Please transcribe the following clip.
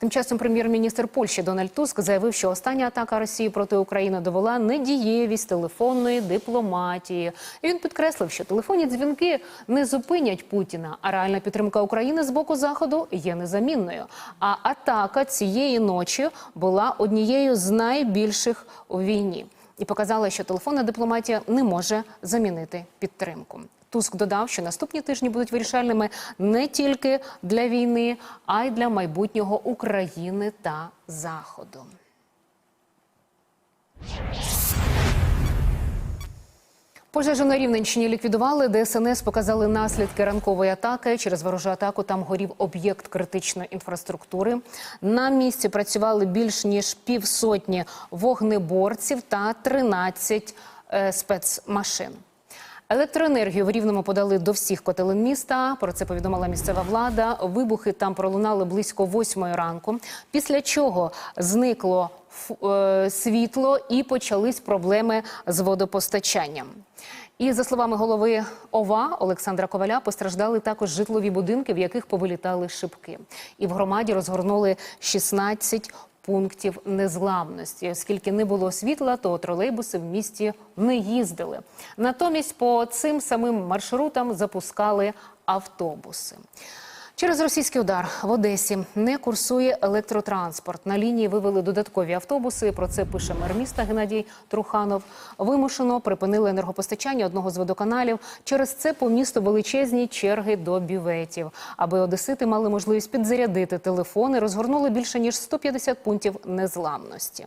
Тим часом прем'єр-міністр Польщі Дональд Туск заявив, що остання атака Росії проти України довела недієвість телефонної дипломатії. І він підкреслив, що телефонні дзвінки не зупинять Путіна, а реальна підтримка України з боку заходу є незамінною. А атака цієї ночі була однією з найбільших у війні і показала, що телефонна дипломатія не може замінити підтримку. Туск додав, що наступні тижні будуть вирішальними не тільки для війни, а й для майбутнього України та Заходу. Пожежу на Рівненщині ліквідували. ДСНС показали наслідки ранкової атаки. Через ворожу атаку там горів об'єкт критичної інфраструктури. На місці працювали більш ніж півсотні вогнеборців та 13 е, спецмашин. Електроенергію в Рівному подали до всіх котелень міста. Про це повідомила місцева влада. Вибухи там пролунали близько восьмої ранку. Після чого зникло е, світло і почались проблеми з водопостачанням. І за словами голови ОВА Олександра Коваля, постраждали також житлові будинки, в яких повилітали шибки. І в громаді розгорнули 16 пунктів незламності. Оскільки не було світла, то тролейбуси в місті не їздили. Натомість по цим самим маршрутам запускали автобуси. Через російський удар в Одесі не курсує електротранспорт. На лінії вивели додаткові автобуси. Про це пише мер міста Геннадій Труханов. Вимушено припинили енергопостачання одного з водоканалів. Через це по місту величезні черги до бюветів. Аби одесити мали можливість підзарядити телефони, розгорнули більше ніж 150 пунктів незламності.